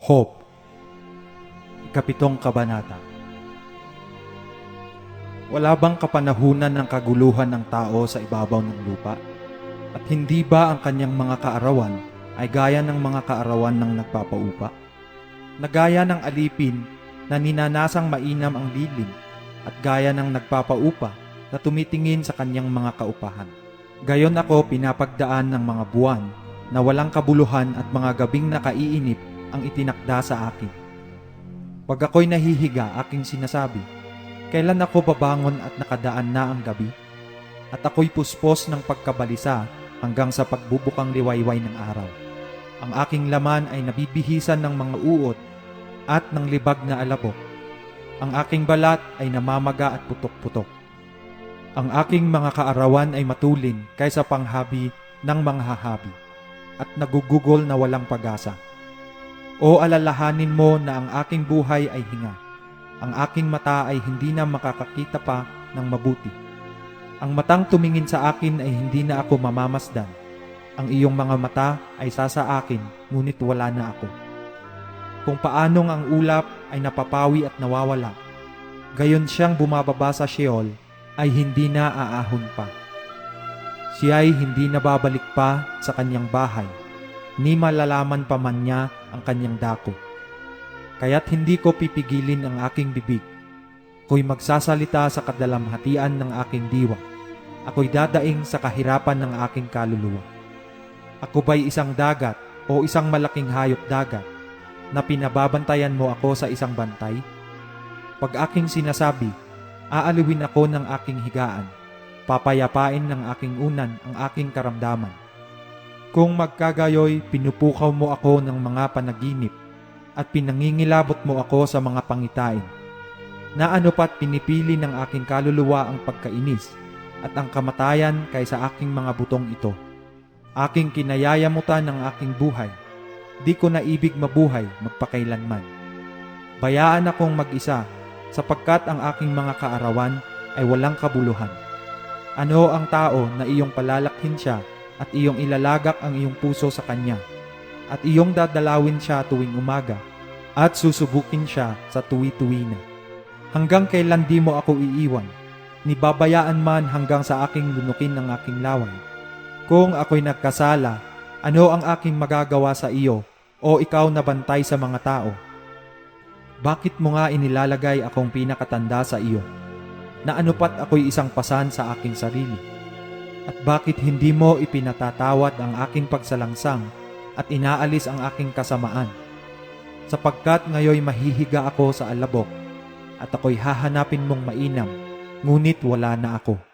Hope Ikapitong Kabanata Wala bang kapanahunan ng kaguluhan ng tao sa ibabaw ng lupa? At hindi ba ang kanyang mga kaarawan ay gaya ng mga kaarawan ng nagpapaupa? Nagaya ng alipin na ninanasang mainam ang lilim at gaya ng nagpapaupa na tumitingin sa kanyang mga kaupahan. Gayon ako pinapagdaan ng mga buwan na walang kabuluhan at mga gabing nakaiinip ang itinakda sa akin. Pag ako'y nahihiga, aking sinasabi, kailan ako babangon at nakadaan na ang gabi? At ako'y puspos ng pagkabalisa hanggang sa pagbubukang liwayway ng araw. Ang aking laman ay nabibihisan ng mga uod at ng libag na alabok. Ang aking balat ay namamaga at putok-putok. Ang aking mga kaarawan ay matulin kaysa panghabi ng mga hahabi at nagugugol na walang pag-asa. O alalahanin mo na ang aking buhay ay hinga. Ang aking mata ay hindi na makakakita pa ng mabuti. Ang matang tumingin sa akin ay hindi na ako mamamasdan. Ang iyong mga mata ay sasa akin, ngunit wala na ako. Kung paanong ang ulap ay napapawi at nawawala, gayon siyang bumababa sa Sheol ay hindi na aahon pa. Siya ay hindi nababalik pa sa kanyang bahay, ni malalaman pa man niya ang kanyang dako. Kaya't hindi ko pipigilin ang aking bibig. Ako'y magsasalita sa kadalamhatian ng aking diwa. Ako'y dadaing sa kahirapan ng aking kaluluwa. Ako ba'y isang dagat o isang malaking hayop dagat na pinababantayan mo ako sa isang bantay? Pag aking sinasabi, aaliwin ako ng aking higaan, papayapain ng aking unan ang aking karamdaman. Kung magkagayoy, pinupukaw mo ako ng mga panaginip at pinangingilabot mo ako sa mga pangitain. Na ano pat pinipili ng aking kaluluwa ang pagkainis at ang kamatayan kaysa aking mga butong ito. Aking kinayayamutan ng aking buhay. Di ko na ibig mabuhay magpakailanman. Bayaan akong mag-isa sapagkat ang aking mga kaarawan ay walang kabuluhan. Ano ang tao na iyong palalakhin siya at iyong ilalagak ang iyong puso sa kanya at iyong dadalawin siya tuwing umaga at susubukin siya sa tuwi-tuwi na. Hanggang kailan di mo ako iiwan, ni babayaan man hanggang sa aking lunukin ng aking laway. Kung ako'y nagkasala, ano ang aking magagawa sa iyo o ikaw na bantay sa mga tao? Bakit mo nga inilalagay akong pinakatanda sa iyo? Na anupat ako'y isang pasan sa aking sarili? At bakit hindi mo ipinatatawad ang aking pagsalangsang at inaalis ang aking kasamaan? Sapagkat ngayoy mahihiga ako sa alabok at ako'y hahanapin mong mainam, ngunit wala na ako.